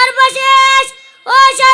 Hoşar başış! Hoşar!